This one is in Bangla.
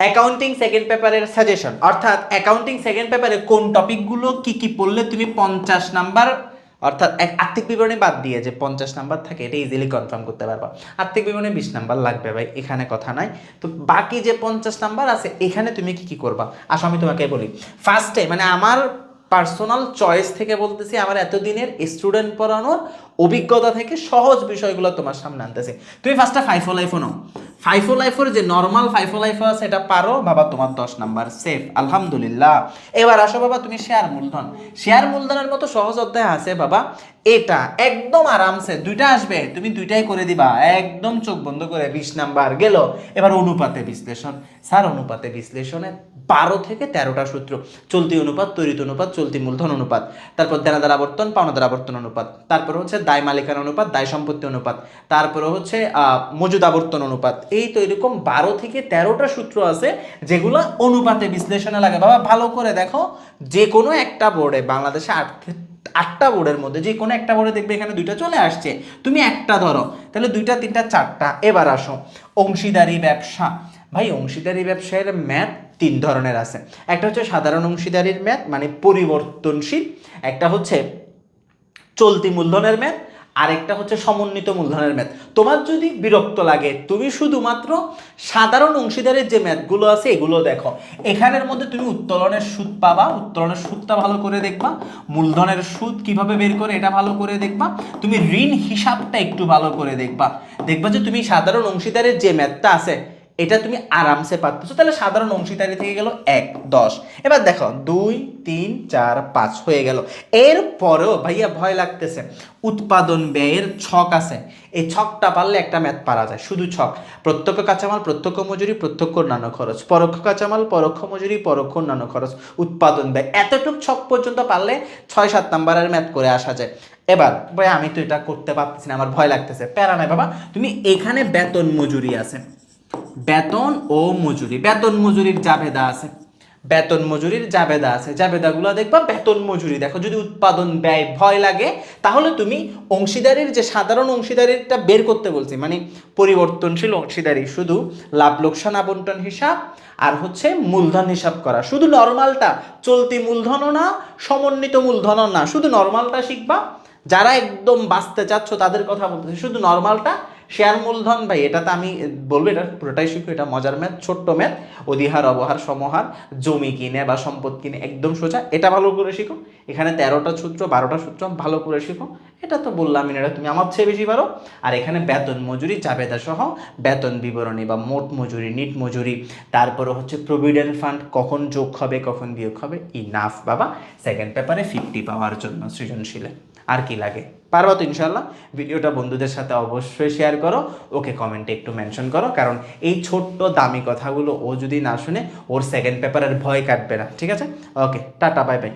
অ্যাকাউন্টিং সেকেন্ড পেপারের সাজেশন অর্থাৎ অ্যাকাউন্টিং সেকেন্ড পেপারে কোন টপিকগুলো কি কি পড়লে তুমি পঞ্চাশ নাম্বার অর্থাৎ এক আর্থিক বিবরণী বাদ দিয়ে যে পঞ্চাশ নাম্বার থাকে, এটা ইজিলি কনফার্ম করতে পারবা। আর্থিক বিবরণী বিশ নাম্বার লাগবে ভাই, এখানে কথা নাই। তো বাকি যে পঞ্চাশ নাম্বার আছে, এখানে তুমি কি কি করবা? আসো, আমি তোমাকে বলি। ফার্স্টে মানে আমার পার্সোনাল চয়েস থেকে বলতেছি, আমার এতদিনের স্টুডেন্ট পড়ানোর অভিজ্ঞতা থেকে সহজ বিষয়গুলো তোমার সামনে আনতেছে। তুমি ফার্স্টে ফাইফো লাইফও নাও ফাইফো লাইফোর যে নর্মাল ফাইফো লাইফো আছে, এটা পারো, বাবা তোমার দশ নাম্বার সেফ আলহামদুলিল্লাহ। এবার আসো বাবা, তুমি শেয়ার মূলধন। শেয়ার মূলধনের মতো সহজ অধ্যায় আছে বাবা। এটা একদম আরামসে, দুইটা আসবে, তুমি দুইটাই করে দিবা। একদম চোখ বন্ধ করে বিশ নাম্বার গেল। এবার অনুপাতে বিশ্লেষণ। স্যার, অনুপাতে বিশ্লেষণে বারো থেকে তেরোটা সূত্র। চলতি অনুপাত তৈরিত অনুপাত, চলতি মূলধন অনুপাত। তারপর দেনাদার আবর্তন, পাওনাদার আবর্তন অনুপাত। তারপর হচ্ছে দায় মালিকানা অনুপাত, দায় সম্পত্তি অনুপাত। তারপরে হচ্ছে মজুদ আবর্তন অনুপাত। এই তো এরকম বারো থেকে তেরোটা সূত্র আছে যেগুলো অনুপাতে বিশ্লেষণে লাগে। বাবা, ভালো করে দেখো, যে কোনো একটা বোর্ডে, বাংলাদেশে আট আটটা বোর্ডের মধ্যে যে কোনো একটা বোর্ডে দেখবে এখানে দুইটা চলে আসছে। তুমি একটা ধরো, তাহলে দুইটা, তিনটা, চারটা। এবার আসো, অংশীদারি ব্যবসা। ভাই, অংশীদারি ব্যবসায়ের ম্যাথ তিন ধরনের আছে। একটা হচ্ছে সাধারণ অংশীদারির ম্যাথ মানে পরিবর্তনশীল। একটা হচ্ছে চলতি মূলধনের ম্যাথ, আরেকটা হচ্ছে সমন্বিত মূলধনের ম্যাথ। তোমার যদি বিরক্ত লাগে, তুমি শুধুমাত্র সাধারণ অংশীদারের যে ম্যাথগুলো আছে, এগুলো দেখো। এখানের মধ্যে তুমি উত্তোলনের সুদ পাবা, উত্তোলনের সুদটা ভালো করে দেখবা। মূলধনের সুদ কীভাবে বের করে, এটা ভালো করে দেখবা। তুমি ঋণ হিসাবটা একটু ভালো করে দেখবা। দেখবা যে তুমি সাধারণ অংশীদারের যে ম্যাথটা আছে এটা তুমি আরামসে পাচ্ছ তাহলে সাধারণ অংশীদারি থেকে গেল এক, দশ। এবার দেখো, দুই, তিন, চার, পাঁচ হয়ে গেল। এর পরেও ভাইয়া ভয় লাগতেছে, উৎপাদন ব্যয়ের ছক আছে। এই ছকটা পারলে একটা ম্যাথ পারা যায়, শুধু ছক। প্রত্যক্ষ কাঁচামাল, প্রত্যক্ষ মজুরি, প্রত্যক্ষ অন্যান্য খরচ। পরোক্ষ কাঁচামাল, পরোক্ষ মজুরি, পরোক্ষ অন্যান্য খরচ। উৎপাদন ব্যয়। এতটুক ছক পর্যন্ত পারলে ছয়, সাত নাম্বারের ম্যাথ করে আসা যায়। এবার ভাই আমি তো এটা করতে পারতেছি না, আমার ভয় লাগতেছে। প্যারা নাই বাবা, তুমি এখানে বেতন মজুরি আছে। বেতন ও মজুরি। বেতন মজুরির জাবেদা আছে। বেতন মজুরির জাবেদা আছে। জাবেদাগুলো দেখবা বেতন মজুরি। দেখো, যদি উৎপাদন ব্যয় ভয় লাগে, তাহলে তুমি অংশীদারির যে সাধারণ অংশীদারিটা বের করতে বলছি মানে পরিবর্তনশীল অংশীদারি, শুধু লাভ লোকসান আবন্টন হিসাব আর হচ্ছে মূলধন হিসাব করা। শুধু নর্মালটা, চলতি মূলধনও না, সমন্বিত মূলধনও না। শুধু নর্মালটা শিখবা। যারা একদম বাঁচতে চাচ্ছ তাদের কথা বলতেছি। শুধু নর্মালটা শেয়ার মূলধন, ভাই, এটা তো আমি বলব, এটা পুরোটাই শিখো, এটা মজার ম্যাথ, ছোট্ট ম্যাথ। অধিহার, অবহার, সমহার, জমি কিনে, বা সম্পদ কিনে, একদম সোজা। এটা ভালো করে শিখো। এখানে তেরোটা সূত্র, বারোটা সূত্র, ভালো করে শিখো। এটা তো বললাম এটা তুমি আমার চেয়ে বেশি পারো। আর এখানে বেতন মজুরি, জাবেদা সহ বেতন বিবরণী, বা মোট মজুরি, নিট মজুরি। তারপরে হচ্ছে প্রভিডেন্ট ফান্ড কখন যোগ হবে, কখন বিয়োগ হবে ইনাফ বাবা। সেকেন্ড পেপারে ফিফটি পাওয়ার জন্য সৃজনশীলে। আর কি লাগে? পারবা তো ইনশাল্লাহ ভিডিওটা বন্ধুদের সাথে অবশ্যই শেয়ার করো, ওকে কমেন্টে একটু মেনশন করো, কারণ এই ছোট্ট দামি কথাগুলো ও যদি না শুনে, ওর সেকেন্ড পেপারের ভয় কাটবে না, ঠিক আছে? ওকে টাটা বাই বাই